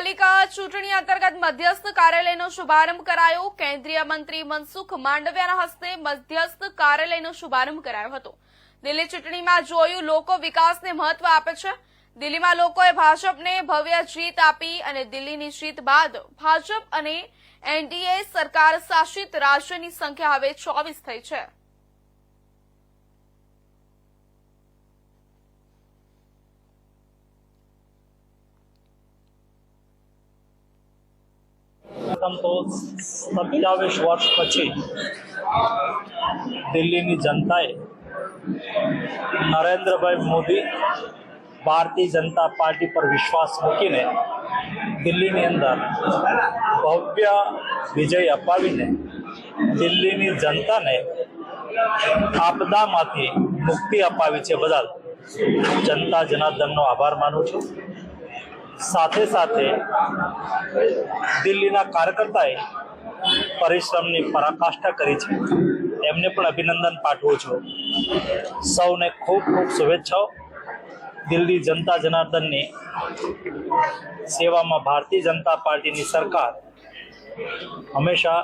નગરપાલિકા ચૂંટણી અંતર્ગત મધ્યસ્થ કાર્યાલયનો શુભારંભ કરાયો. કેન્દ્રીય મંત્રી મનસુખ માંડવિયાના હસ્તે મધ્યસ્થ કાર્યાલયનો શુભારંભ કરાયો હતો. દિલ્હી ચૂંટણીમાં જોયું, લોકો વિકાસને મહત્વ આપે છે. દિલ્હીમાં લોકોએ ભાજપને ભવ્ય જીત આપી અને દિલ્હીની જીત બાદ ભાજપ અને એનડીએ સરકાર શાસિત રાજ્યની સંખ્યા હવે ચોવીસ થઈ છે. પ્રથમ તો સત્યાવીસ વર્ષ પછી દિલ્હીની જનતાએ નરેન્દ્રભાઈ મોદી ભારતીય જનતા પાર્ટી પર વિશ્વાસ મૂકીને દિલ્હીની અંદર ભવ્ય વિજય અપાવીને દિલ્હીની જનતાને આપદામાંથી મુક્તિ અપાવી છે બદલ જનતા જનાર્દનનો આભાર માનું છું. સાથે સાથે દિલ્હીના કાર્યકર્તાએ પરિશ્રમની પરાકાષ્ઠા કરી છે. એમને પણ અભિનંદન પાઠવું છું. સૌને ખૂબ ખૂબ શુભેચ્છાઓ. દિલ્હી જનતા જનાર્દનની સેવામાં ભારતીય જનતા પાર્ટીની સરકાર હંમેશા